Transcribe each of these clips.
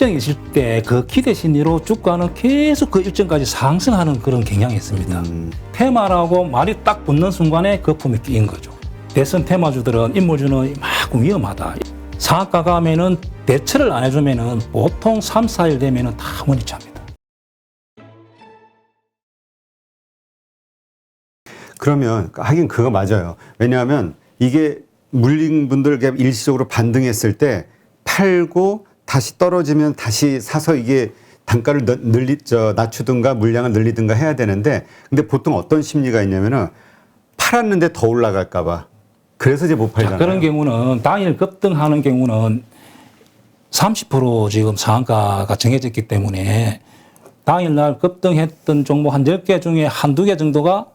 일정이 있을 때그 기대 심리로 주가는 계속 그 일정까지 상승하는 그런 경향이 있습니다. 음, 테마라고 말이 딱 붙는 순간에 거품이 끼인 거죠. 대선 테마주들은 인물주는 막 위험하다. 상한가 가면은 대처를 안 해주면은 보통 3, 4일 되면은 다 찹니다. 그러면 하긴 그거 맞아요. 왜냐하면 이게 물린 분들에게 일시적으로 반등했을 때 팔고 다시 떨어지면 다시 사서 이게 단가를 너- 늘리 저 낮추든가 물량을 늘리든가 해야 되는데 근데 보통 어떤 심리가 있냐면은 팔았는데 더 올라갈까 봐. 그래서 이제 못 자, 팔잖아요. 그런 경우는 당일 급등하는 경우는 30% 지금 상한가가 정해졌기 때문에 당일날 급등했던 종목 한 10개 중에 한두 개 정도가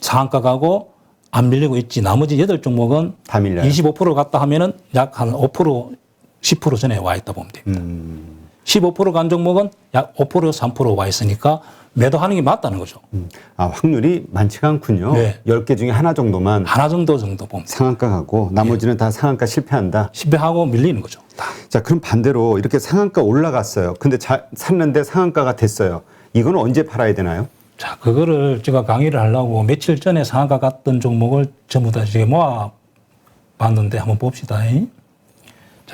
상한가 가고 안 밀리고 있지. 나머지 8종목은 다 밀려요. 25% 갔다 하면은 약 한 5%, 10% 전에 와 있다 보면 됩니다. 음, 15%간 종목은 약 5%, 3%와 있으니까 매도하는 게 맞다는 거죠. 음. 아 확률이 많지가 않군요. 네. 10개 중에 하나 정도만 하나 정도 정도 보면. 상한가 가고 나머지는 예. 다 상한가 실패한다. 실패하고 밀리는 거죠. 다. 자, 그럼 반대로 이렇게 상한가 올라갔어요. 근데 자, 샀는데 상한가가 됐어요. 이건 언제 팔아야 되나요? 자, 그거를 제가 강의를 하려고 며칠 전에 상한가 갔던 종목을 전부 다 이제 모아 봤는데 한번 봅시다. 자,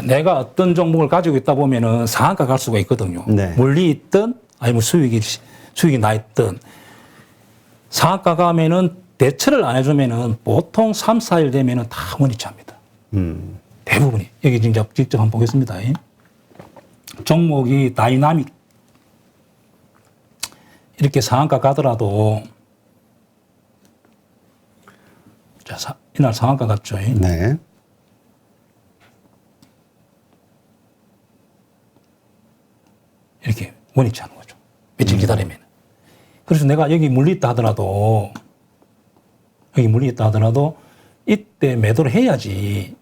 내가 어떤 종목을 가지고 있다 보면은 상한가 갈 수가 있거든요. 네. 물리 있든 아니면 수익이 수익이 나 있든 상한가 가면은 대처를 안 해주면은 보통 3, 4일 되면은 다 원이 찹니다. 음, 대부분이. 여기 진짜 직접 한번 보겠습니다. 종목이 다이나믹. 이렇게 상한가 가더라도, 자, 사- 이날 상한가 갔죠. 네. 이렇게 원위치 하는 거죠. 며칠 기다리면. 그래서 내가 여기 물리 있다 하더라도, 여기 물리 있다 하더라도, 이때 매도를 해야지.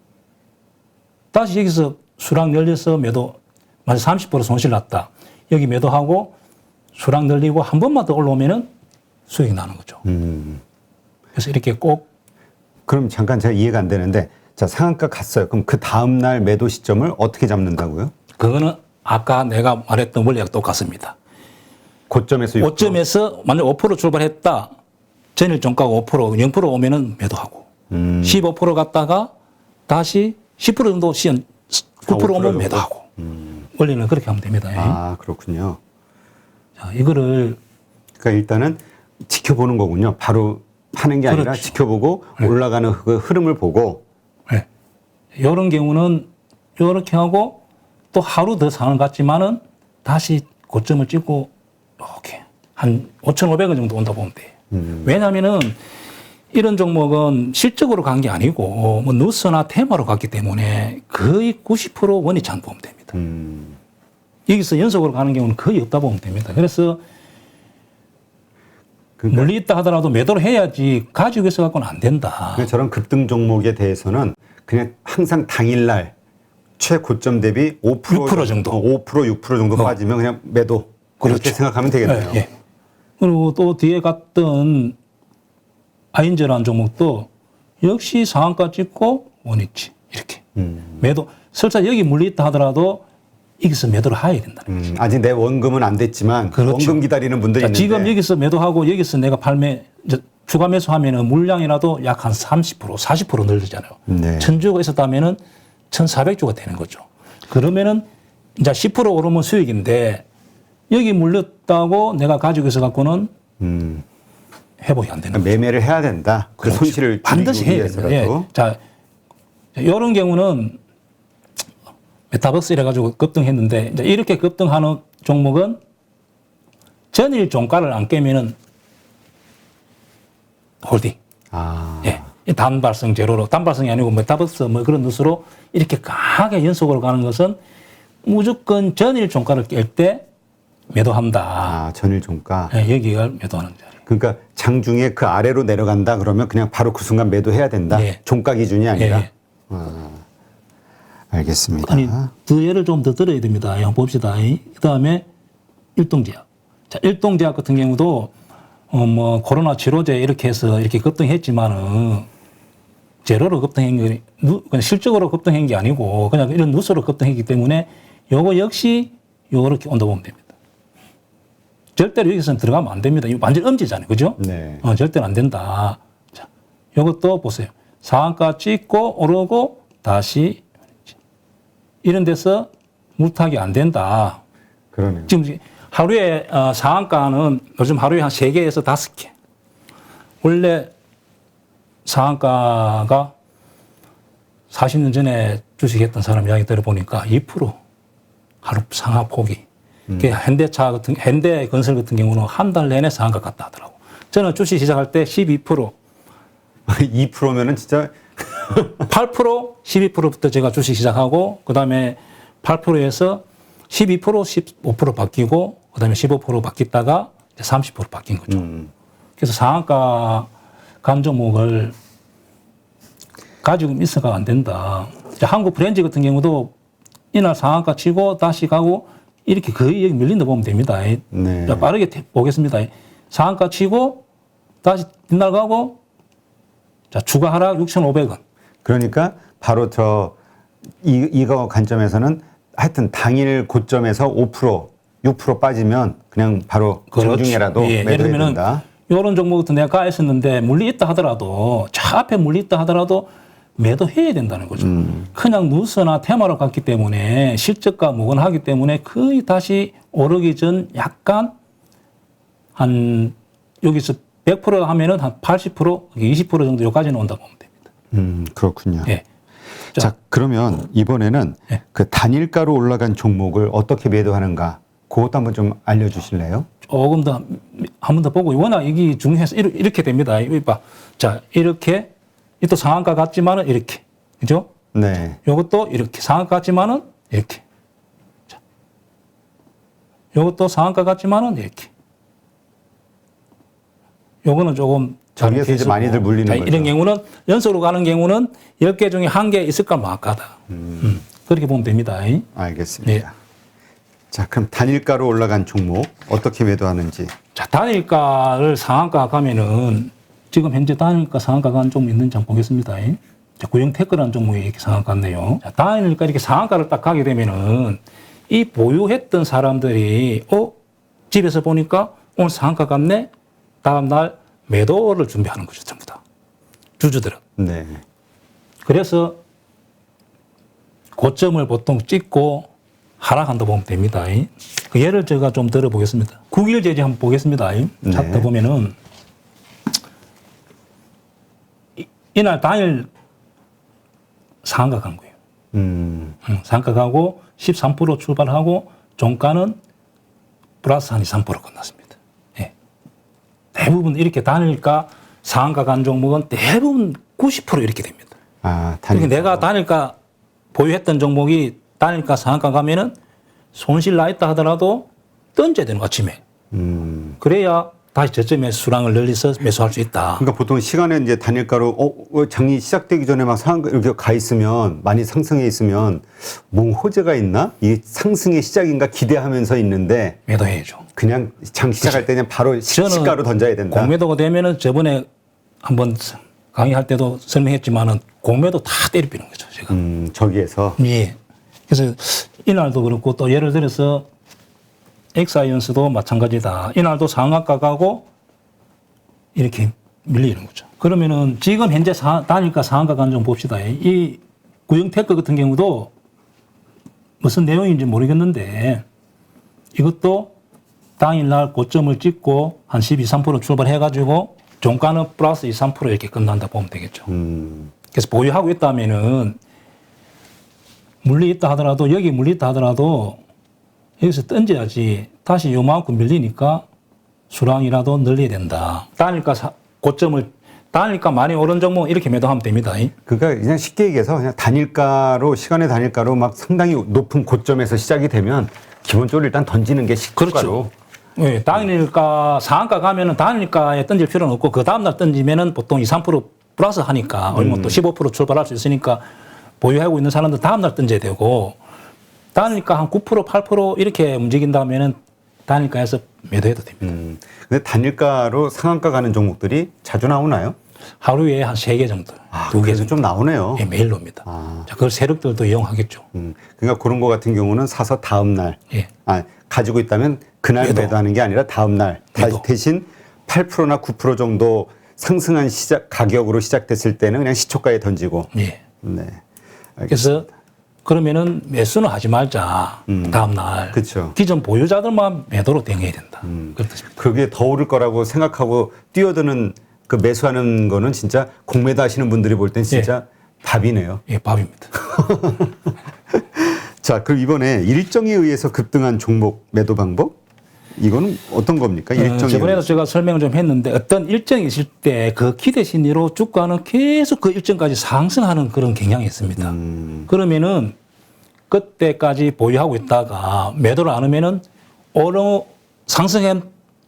다시 여기서 수락 늘려서 매도, 만약 30% 손실 났다. 여기 매도하고 수락 늘리고 한 번만 더 올라오면은 수익이 나는 거죠. 음. 그래서 이렇게 꼭 그럼 잠깐 제가 이해가 안 되는데 자, 상한가 갔어요. 그럼 그 다음 날 매도 시점을 어떻게 잡는다고요? 그거는 아까 내가 말했던 원리와 똑같습니다. 고점에서 6%. 5점에서 만약 5% 출발했다. 전일 종가가 5%, 0% 오면은 매도하고. 음. 15% 갔다가 다시 10% 정도 시연 9% 아, 5% 오면 정도? 매도하고. 원리는 그렇게 하면 됩니다. 아, 그렇군요. 자, 이거를 그러니까 일단은 지켜보는 거군요. 바로 파는 게 아니라 그렇죠. 지켜보고 올라가는 그 흐름을 보고 네. 이런 경우는 이렇게 하고 또 하루 더 상을 갔지만은 다시 고점을 찍고 이렇게 한 5,500원 정도 온다 보면 돼요. 음. 왜냐하면은 이런 종목은 실적으로 간 게 아니고 뭐 누스나 테마로 갔기 때문에 거의 90% 원위치 안 보면 됩니다. 음. 여기서 연속으로 가는 경우는 거의 없다 보면 됩니다. 그래서 그러니까 물리 있다 하더라도 매도를 해야지 가지고 있어 갖고는 안 된다. 저런 급등 종목에 대해서는 그냥 항상 당일날 최고점 대비 5% 6% 정도. 어, 5% 6% 정도 빠지면 그냥 매도 그렇게 그렇죠. 생각하면 되겠네요. 예, 예. 그리고 또 뒤에 갔던 아인저라는 종목도 역시 상한가 찍고 원위치 이렇게 음. 매도 설사 여기 물리 있다 하더라도 여기서 매도를 해야 된다. 음, 아직 내 원금은 안 됐지만 그렇죠. 원금 기다리는 분들이 자, 있는데 지금 여기서 매도하고 여기서 내가 이제 추가 매수하면은 물량이라도 약 한 30% 40% 늘리잖아요. 네. 천주가 있었다면은 1,400주가 되는 거죠. 그러면은 이제 10% 오르면 수익인데 여기 물렸다고 내가 가지고 있어 갖고는 음, 회복이 안 되는 거죠. 매매를 해야 된다. 그 그렇죠. 손실을 반드시 해야. 위해서라도. 예. 자, 이런 경우는 메타버스 이래 가지고 급등했는데 이제 이렇게 급등하는 종목은 전일 종가를 안 깨면은 홀딩. 아, 예. 이 단발성 제로로 단발성이 아니고 메타버스 뭐 그런 뜻으로 이렇게 강하게 연속으로 가는 것은 무조건 전일 종가를 깰 때 매도한다. 아, 전일 종가. 예, 여기가 매도하는 자리. 그러니까 장중에 그 아래로 내려간다 그러면 그냥 바로 그 순간 매도해야 된다. 예. 종가 기준이 아니라. 예. 아, 알겠습니다. 아니, 그 예를 좀 더 들어야 됩니다. 한번 봅시다. 그 다음에 일동 제약. 자, 일동 제약 같은 경우도, 어, 뭐, 코로나 치료제 이렇게 해서 이렇게 급등했지만은, 제로로 급등한 게, 누- 그냥 실적으로 급등한 게 아니고, 그냥 이런 누수로 급등했기 때문에, 요거 역시 요렇게 온다 보면 됩니다. 절대로 여기서는 들어가면 안 됩니다. 이거 완전 엄지잖아요. 그죠? 네. 어, 절대로 안 된다. 자, 요것도 보세요. 상한가 찍고 오르고 다시 이런 데서 물타기 안 된다. 그러네요. 지금 하루에 어, 상한가는 요즘 하루에 한 세개에서 다섯 개 원래 상한가가 40년 전에 주식했던 사람 이야기 들어보니까 2% 하루 상하 폭이. 그 현대차 같은, 현대 건설 같은 경우는 한 달 내내 상한가 갔다 하더라고. 저는 주식 시작할 때 12%, 2%면은 진짜 8%, 12%부터 제가 주식 시작하고, 그 다음에 8%에서 12%, 15% 바뀌고, 그 다음에 15% 바뀌다가 이제 30% 바뀐 거죠. 음, 그래서 상한가 간 종목을 가지고 있어가 안 된다. 한국 브랜드 같은 경우도 이날 상한가 치고 다시 가고 이렇게 거의 여기 밀린다 보면 됩니다. 네. 자, 빠르게 태- 보겠습니다. 상한가 치고 다시 뒷날 가고 자, 추가 하락 6,500원. 그러니까 바로 저 이, 이거 관점에서는 하여튼 당일 고점에서 5% 6% 빠지면 그냥 바로 정중에라도 예, 예를 매도해야 된다. 이런 종목 같은 내가 가 있었는데 물리 있다 하더라도 차 앞에 물리 있다 하더라도 매도해야 된다는 거죠. 음. 그냥 누스나 테마로 갔기 때문에 실적과 무관하기 때문에 거의 다시 오르기 전 약간 한 여기서 100% 하면은 한 80% 20% 정도 여기까지는 온다고 보면 됩니다. 음, 그렇군요. 예. 자, 그러면 이번에는 네. 그 단일가로 올라간 종목을 어떻게 매도하는가 그것도 한번 좀 알려주실래요? 조금 더 한 번 더 보고 워낙 이게 중요해서 이렇게, 됩니다. 봐. 자, 이렇게 이또 상한가 같지만은 이렇게. 그죠? 네. 요것도 이렇게 상한가 같지만은 이렇게. 자. 요것도 상한가 같지만은 이렇게. 요거는 조금 저기에서 이제. 많이들 물리는 자, 거죠. 이런 경우는 연속으로 가는 경우는 10개 중에 한 개 있을까 막하다. 음. 그렇게 보면 됩니다. 알겠습니다. 네. 자, 그럼 단일가로 올라간 종목 어떻게 매도하는지. 자, 단일가를 상한가 가면은 지금 현재 단일가 상한가 간 종목 있는지 한번 보겠습니다. 자, 구형테크라는 종목이 이렇게 상한가 같네요. 자, 단일가 이렇게 상한가를 딱 가게 되면은 이 보유했던 사람들이 어? 집에서 보니까 오늘 상한가 갔네? 다음 날 매도를 준비하는 거죠, 전부 다. 주주들은. 네. 그래서 고점을 보통 찍고 하락한다 보면 됩니다. 그 예를 제가 좀 들어보겠습니다. 9일 제지 한번 보겠습니다. 네. 차트 보면은 이- 이날 당일 간 거예요. 음, 가고 13% 출발하고 종가는 플러스 한 2, 3% 끝났습니다. 예. 대부분 이렇게 단일가 간 종목은 대부분 90% 이렇게 됩니다. 아, 그러니까 단일가. 내가 단일가 보유했던 종목이 단일가 상한가 가면은 손실 나 있다 하더라도 던져야 되는 거 아침에. 음. 그래야 다시 저점에 수량을 늘려서 매수할 수 있다. 그러니까 보통 시간에 이제 단일가로 어, 어, 장이 시작되기 전에 막 상한가 이렇게 가 있으면 많이 상승해 있으면 뭔 호재가 있나? 이게 상승의 시작인가 기대하면서 있는데 매도해야죠. 그냥 장 시작할 때 그냥 바로 시- 시가로 던져야 된다. 공매도가 되면은 저번에 한번 강의할 때도 설명했지만은 공매도 다 때려비는 거죠. 제가. 음, 저기에서 예. 그래서 이날도 그렇고 또 예를 들어서 엑사이언스도 마찬가지다. 이날도 상한가 가고 이렇게 밀리는 거죠. 그러면은 지금 현재 사, 단일가 상한가 간좀 봅시다. 이 구형테크 같은 경우도 무슨 내용인지 모르겠는데 이것도 당일날 고점을 찍고 한 12, 3% 출발해가지고 종가는 플러스 2, 3% 이렇게 끝난다 보면 되겠죠. 음, 그래서 보유하고 있다면은 물리 있다 하더라도 여기 물리 있다 하더라도 여기서 던져야지 다시 요만큼 밀리니까 수량이라도 늘려야 된다. 단일가 사- 고점을 단일가 많이 오른 종목 이렇게 매도하면 됩니다. 그러니까 그냥 쉽게 얘기해서 그냥 단일가로 시간의 단일가로 막 상당히 높은 고점에서 시작이 되면 기본적으로 일단 던지는 게 시가로 그렇죠. 예, 단일가 상한가 가면은 단일가에 던질 필요는 없고 그 다음 날 던지면은 보통 2, 3% 플러스 하니까 얼마 또15% 출발할 수 있으니까 보유하고 있는 사람들 다음날 던져야 되고 단일가 한 9% 8% 이렇게 움직인다면은 단일가에서 매도해도 됩니다. 음. 근데 단일가로 상한가 가는 종목들이 자주 나오나요? 하루에 한 세 개 정도, 아, 두개 그래서 정도 좀 나오네요. 예, 매일 옵니다. 아. 자, 그걸 세력들도 이용하겠죠. 음, 그러니까 그런 거 같은 경우는 사서 다음 날, 예. 아, 가지고 있다면 그날 매도. 매도하는 게 아니라 다음 날 매도. 대신 8%나 9% 정도 상승한 시작 가격으로 시작됐을 때는 그냥 시초가에 던지고. 예. 네. 그래서 그러면은 매수는 하지 말자. 다음 날. 음. 그쵸. 기존 보유자들만 매도로 대응해야 된다. 음. 그렇습니다. 그게 더 오를 거라고 생각하고 뛰어드는 그 매수하는 거는 진짜 공매도 하시는 분들이 볼 땐 진짜 답이네요. 예, 밥입니다. 자, 그럼 이번에 일정에 의해서 급등한 종목 매도 방법? 이거는 어떤 겁니까? 어, 일정에 저번에도 제가 설명을 좀 했는데 어떤 일정이 있을 때 그 기대 심리로 주가는 계속 그 일정까지 상승하는 그런 경향이 있습니다. 음. 그러면은 그때까지 보유하고 있다가 매도를 안 하면은 어느 상승한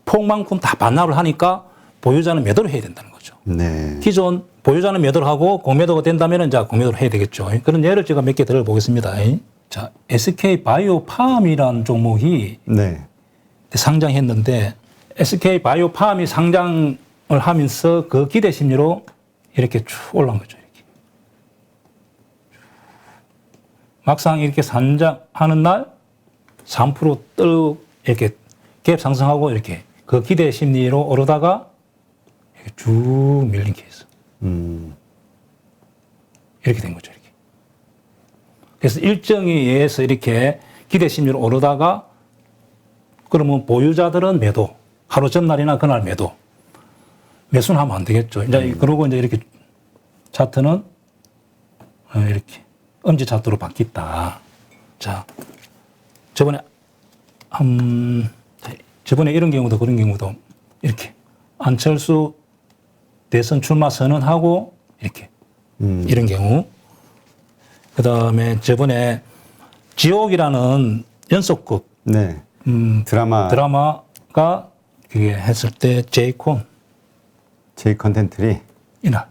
폭만큼 다 반납을 하니까 보유자는 매도를 해야 된다는 거죠. 네. 기존 보유자는 매도를 하고 공매도가 된다면 이제 공매도를 해야 되겠죠. 그런 예를 제가 몇 개 들어보겠습니다. 자, SK 바이오 팜이라는 종목이 네. 상장했는데 SK 바이오팜이 상장을 하면서 그 기대 심리로 이렇게 쭉 올라온 거죠. 이렇게. 막상 이렇게 상장하는 날 3%뜰 이렇게 갭 상승하고 이렇게 그 기대 심리로 오르다가 이렇게 쭉 밀린 케이스. 음. 이렇게 된 거죠. 이렇게. 그래서 일정에 의해서 이렇게 기대 심리로 오르다가 그러면 보유자들은 매도, 하루 전날이나 그날 매도. 매수는 하면 안 되겠죠. 이제 그러고 이제 이렇게 차트는 어, 이렇게 엄지 차트로 바뀌었다. 자, 저번에 음, 저번에 이런 경우도 그런 경우도 이렇게 안철수 대선 출마 선언하고 이렇게 음. 이런 경우. 그 다음에 저번에 지옥이라는 연속극 네. 음, 드라마. 드라마가 그게 했을 때 제이콘. 제이 컨텐츠리 이날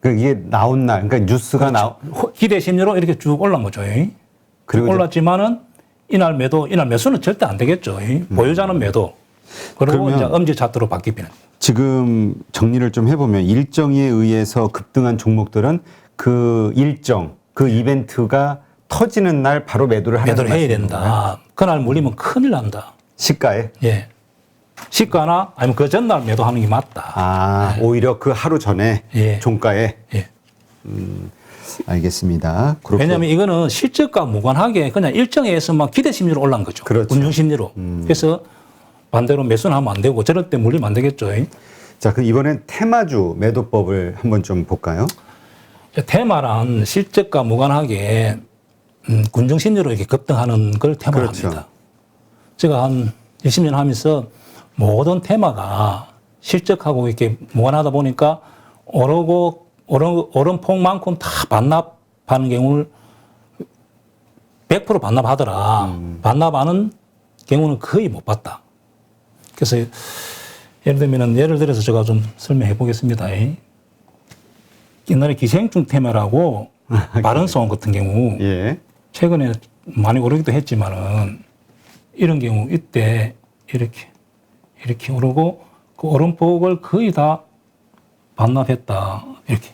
그 이게 나온 날 그러니까 뉴스가 나오 호- 기대 심리로 이렇게 쭉 올라온 거죠. 그리고 이제 올랐지만은 이날 매도, 이날 매수는 절대 안 되겠죠. 보유자는 매도. 그리고 그러면- 이제 엄지 차트로 바뀌면. 지금 정리를 좀 해보면 일정에 의해서 급등한 종목들은 그 일정 그 이벤트가 터지는 날 바로 매도를 하는 매도를 해야? 된다. 그날 물리면 큰일 난다. 시가에 예. 시가나 아니면 그 전날 매도하는 게 맞다. 아 오히려 그 하루 전에 예. 종가에 예. 알겠습니다. 그렇고 왜냐하면 이거는 실적과 무관하게 그냥 일정에 의해서만 기대 심리로 올라온 거죠. 그렇죠. 음. 운용 심리로. 그래서 반대로 매수는 하면 안 되고 저럴 때 물리면 안 되겠죠. 자 그럼 이번엔 테마주 매도법을 한번 좀 볼까요? 테마란 실적과 무관하게 음, 군중 심리로 이렇게 급등하는 걸 테마로 그렇죠. 합니다. 제가 한 20년 하면서 모든 테마가 실적하고 이렇게 무관하다 보니까 오르고 오른, 오른 폭만큼 다 반납하는 경우를 100% 반납하더라. 음. 반납하는 경우는 거의 못 봤다. 그래서 예를 들면 예를 들어서 제가 좀 설명해 보겠습니다. 옛날에 기생충 테마라고 바른소원 같은 경우 예. 최근에 많이 오르기도 했지만은 이런 경우 이때 이렇게 이렇게 오르고 그 오름폭을 거의 다 반납했다 이렇게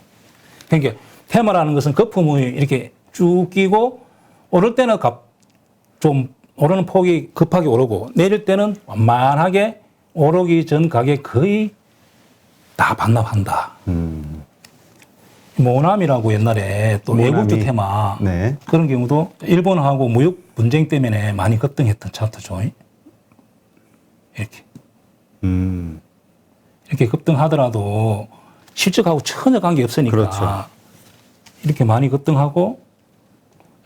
그러니까 테마라는 것은 거품이 이렇게 쭉 끼고 오를 때는 갑- 좀 오르는 폭이 급하게 오르고 내릴 때는 완만하게 오르기 전 가격 거의 다 반납한다. 음. 모남이라고 옛날에 또 모나미. 외국주 테마 네. 그런 경우도 일본하고 무역 분쟁 때문에 많이 급등했던 차트죠. 이렇게 음. 이렇게 급등하더라도 실적하고 전혀 관계 없으니까 그렇죠. 이렇게 많이 급등하고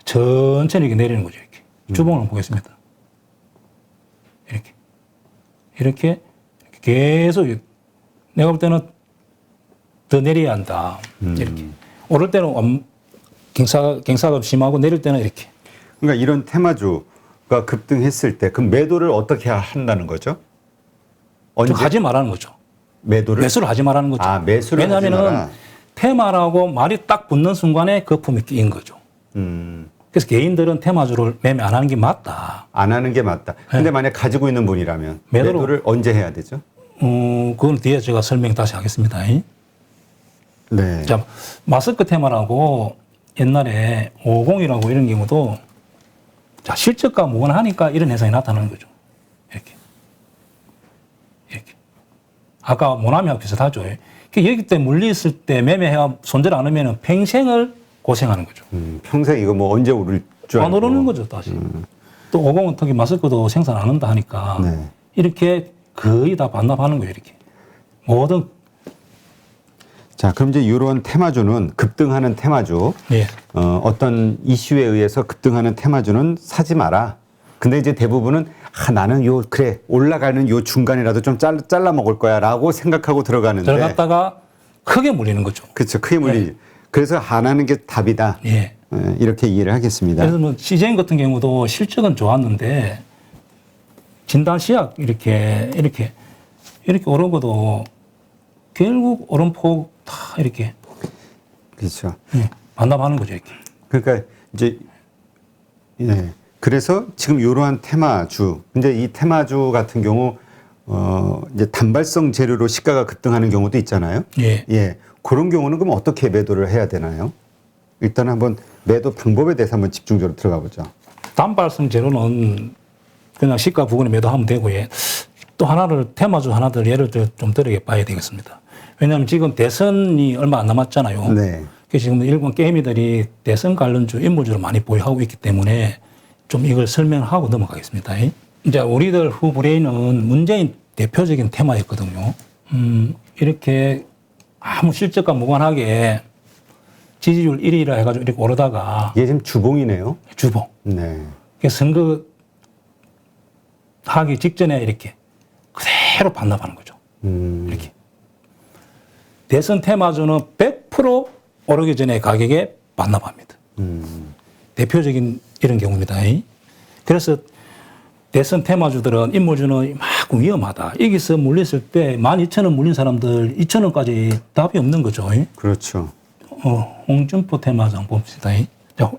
천천히 이렇게 내리는 거죠. 이렇게 주봉을 한번 보겠습니다. 이렇게 이렇게 계속 내가 볼 때는 더 내려야 한다. 이렇게 오를 때는 완- 경사 경사가 심하고 내릴 때는 이렇게 그러니까 이런 테마주가 급등했을 때 그 매도를 어떻게 한다는 거죠? 언제 좀 하지 말라는 거죠. 매도를 매수를 하지 말라는 거죠. 아, 매수를 마라. 테마라고 말이 딱 붙는 순간에 거품이 끼인 거죠. 음. 그래서 개인들은 테마주를 매매 안 하는 게 맞다. 안 하는 게 맞다. 근데 만약 가지고 있는 분이라면 매도로- 매도를 언제 해야 되죠? 어, 그건 뒤에 제가 설명 다시 하겠습니다. 네. 자, 마스크 테마라고 옛날에 50이라고 이런 경우도 자, 실적과 무관하니까 이런 현상이 나타나는 거죠. 이렇게. 이렇게. 아까 모나미하고 비슷하죠. 그 여기 때 물리 있을 때 매매해가 손절 안 하면 평생을 고생하는 거죠. 음, 평생 이거 뭐 언제 오를 줄안 알고. 오르는 거죠, 다시. 또 50은 특히 마스크도 생산 안 한다 하니까 네. 이렇게 거의 다 반납하는 거예요, 이렇게. 모든, 자, 그럼 이제 이런 테마주는 급등하는 테마주, 예. 어, 어떤 이슈에 의해서 급등하는 테마주는 사지 마라. 근데 이제 대부분은 아, 나는 요 그래 올라가는 요 중간이라도 좀 잘, 잘라 먹을 거야라고 생각하고 들어가는데 들어갔다가 크게 물리는 거죠. 그렇죠 크게 물리. 그래서 안 하는 게 답이다. 예. 예, 이렇게 이해를 하겠습니다. 그래서 뭐 CJ 같은 경우도 실적은 좋았는데 진단 시약 이렇게 이렇게 이렇게 오른 것도 결국 오른 폭 다 이렇게 그렇죠. 예, 반납하는 거죠 이렇게. 그러니까 이제 예. 그래서 지금 이러한 테마주, 근데 이 테마주 같은 경우 어 이제 단발성 재료로 시가가 급등하는 경우도 있잖아요. 예. 예. 그런 경우는 그럼 어떻게 매도를 해야 되나요? 일단 한번 매도 방법에 대해서 한번 집중적으로 들어가 보죠. 단발성 재료는 그냥 시가 부근에 매도하면 되고요. 또 하나를 테마주 하나들 예를 들어 좀 들어 봐야 되겠습니다. 왜냐하면 지금 대선이 얼마 안 남았잖아요. 네. 그래서 지금 일본 게임이들이 대선 관련주 인물주를 많이 보유하고 있기 때문에 좀 이걸 설명하고 넘어가겠습니다. 이제 우리들 후브레인은 문재인 대표적인 테마였거든요. 음, 이렇게 아무 실적과 무관하게 지지율 1위라 해가지고 이렇게 오르다가 이게 지금 주봉이네요. 주봉. 네. 선거 하기 직전에 이렇게 그대로 반납하는 거죠. 음. 이렇게. 대선 테마주는 100% 오르기 전에 가격에 반납합니다. 음. 대표적인 이런 경우입니다. 그래서 대선 테마주들은 인물주는 막 위험하다. 여기서 물렸을 때 12,000원 물린 사람들 2,000원까지 답이 없는 거죠. 그렇죠. 어, 홍준표 한번 봅시다. 자,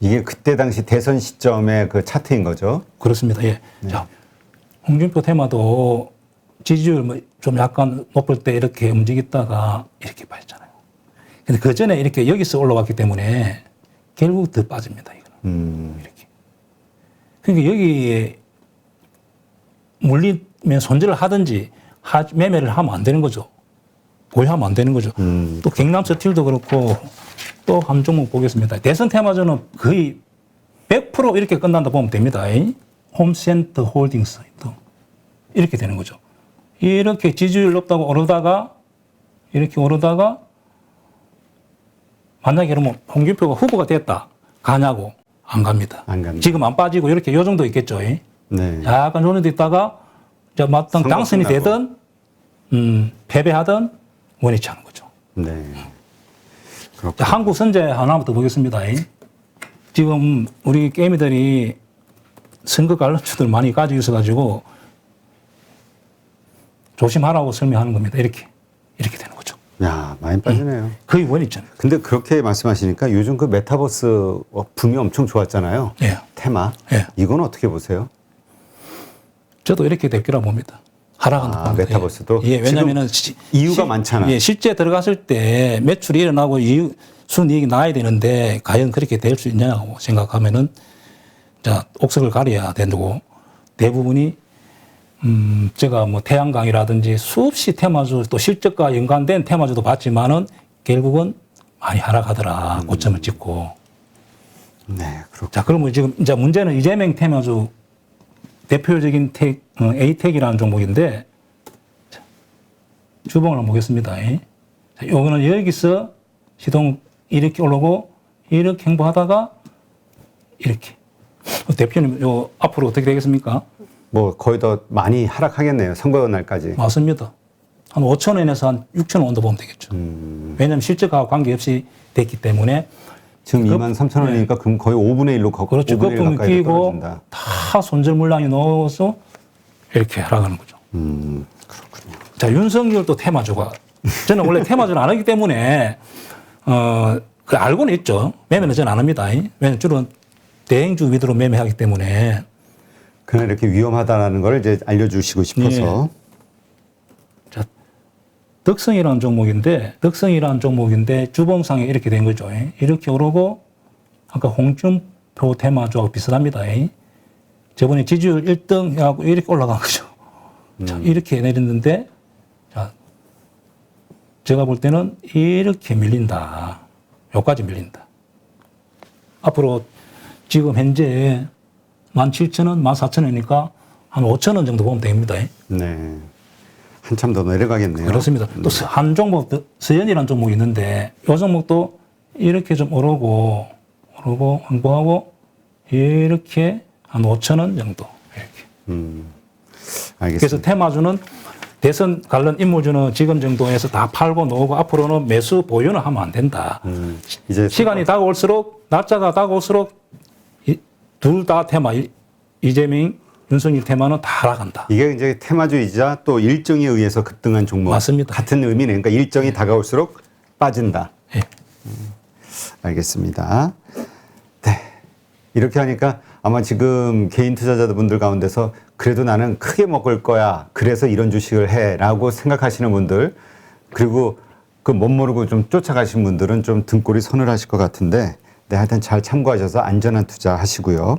이게 그때 당시 대선 시점의 그 차트인 거죠. 그렇습니다. 예. 자, 홍준표 테마도 지지율 뭐 좀 약간 높을 때 이렇게 움직였다가 이렇게 빠졌잖아요. 근데 그 전에 이렇게 여기서 올라왔기 때문에 결국 더 빠집니다. 이거는. 음. 이렇게. 그러니까 여기 물리면 손질을 하든지 하- 매매를 하면 안 되는 거죠. 보유하면 안 되는 거죠. 음. 또 경남 서틸도 그렇고 또 한 종목 보겠습니다. 대선 테마주는 거의 100% 이렇게 끝난다 보면 됩니다. 홈센터 홀딩스 또 이렇게 되는 거죠. 이렇게 지지율 높다고 오르다가 이렇게 오르다가 만약에 그러면 홍준표가 후보가 됐다 가냐고 안 갑니다. 안 갑니다. 지금 안 빠지고 이렇게 요 정도 있겠죠. 네. 약간 데 있다가 이제 마땅 당선이. 되든 음, 패배하든 원위치 하는 거죠. 네. 자. 한국 선제 하나부터 보겠습니다. 지금 우리 게임들이 선거 관련주들 많이 가지고 있어가지고 조심하라고 설명하는 겁니다. 이렇게. 이렇게 되는 거죠. 야, 많이 빠지네요. 거의 원위치는. 근데 그렇게 말씀하시니까 요즘 그 메타버스 어, 붐이 엄청 좋았잖아요. 예. 테마. 예. 이건 어떻게 보세요? 저도 이렇게 될 거라 봅니다. 하락한다. 아. 메타버스도? 예, 왜냐면은 시- 이유가 시- 많잖아. 예, 실제 들어갔을 때 매출이 일어나고 이유, 순이익이 나야 되는데 과연 그렇게 될 수 있냐고 생각하면은 자, 옥석을 가려야 된다고 대부분이 음, 제가 뭐 태양광이라든지 수없이 테마주 또 실적과 연관된 테마주도 봤지만은 결국은 많이 하락하더라. 음. 고점을 찍고. 네, 그렇고. 자, 그러면 지금 이제 문제는 이재명 테마주 대표적인 택, 어, A택이라는 종목인데 자, 주봉을 한번 보겠습니다. 자, 요거는 여기서 시동 이렇게 올라오고 이렇게 행보하다가 이렇게. 어, 대표님, 요 앞으로 어떻게 되겠습니까? 뭐 거의 더 많이 하락하겠네요. 선거 날까지. 맞습니다. 한 5천 원에서 한 6천 원 정도 보면 되겠죠. 음. 왜냐하면 실적하고 관계없이 됐기 때문에 지금 그- 2만 3천 원이니까 그럼 거의 5분의 1로 거, 그렇죠. 5분의 1 거품이 가까이 끼고. 다 손절 물량이 넣어서 이렇게 하락하는 거죠. 음, 그렇군요. 자, 윤석열도 테마주가. 저는 원래 테마주를 안 하기 때문에, 어, 그 알고는 있죠. 매매는 저는 안 합니다. 왜냐면 주로 대행주 위주로 매매하기 때문에. 그냥 이렇게 위험하다라는 걸 이제 알려주시고 싶어서. 자, 덕성이라는 종목인데 덕성이라는 종목인데 주봉상에 이렇게 된 거죠. 예. 이렇게 오르고 아까 홍준표 테마주하고 비슷합니다. 예. 저번에 지지율 1등 해갖고 이렇게 올라간 거죠. 자, 이렇게 내렸는데 자, 제가 볼 때는 이렇게 밀린다. 여기까지 밀린다. 앞으로 지금 현재 17,000원, 14,000원이니까 한 5,000원 정도 보면 됩니다. 예. 네. 한참 더 내려가겠네요. 그렇습니다. 또한 종목, 서연이라는 종목이 있는데 이 종목도 이렇게 좀 오르고 오르고 항보하고 이렇게 한 5천 원 정도 이렇게. 음. 알겠습니다. 그래서 테마주는 대선 관련 인물주는 지금 정도에서 다 팔고 놓고 앞으로는 매수 보유는 하면 안 된다. 음, 이제 시간이 다가올수록 날짜가 다가올수록 둘 다 테마 이- 이재명, 윤석열 테마는 다 나간다. 이게 이제 테마주이자 또 일정에 의해서 급등한 종목 맞습니다. 같은 의미네. 그러니까 일정이 다가올수록 빠진다. 예. 알겠습니다. 네. 이렇게 하니까 아마 지금 개인 투자자분들 가운데서 그래도 나는 크게 먹을 거야. 그래서 이런 주식을 해. 라고 생각하시는 분들 그리고 그 못 모르고 좀 쫓아가신 분들은 좀 등골이 서늘하실 것 같은데 네, 하여튼 잘 참고하셔서 안전한 투자 하시고요.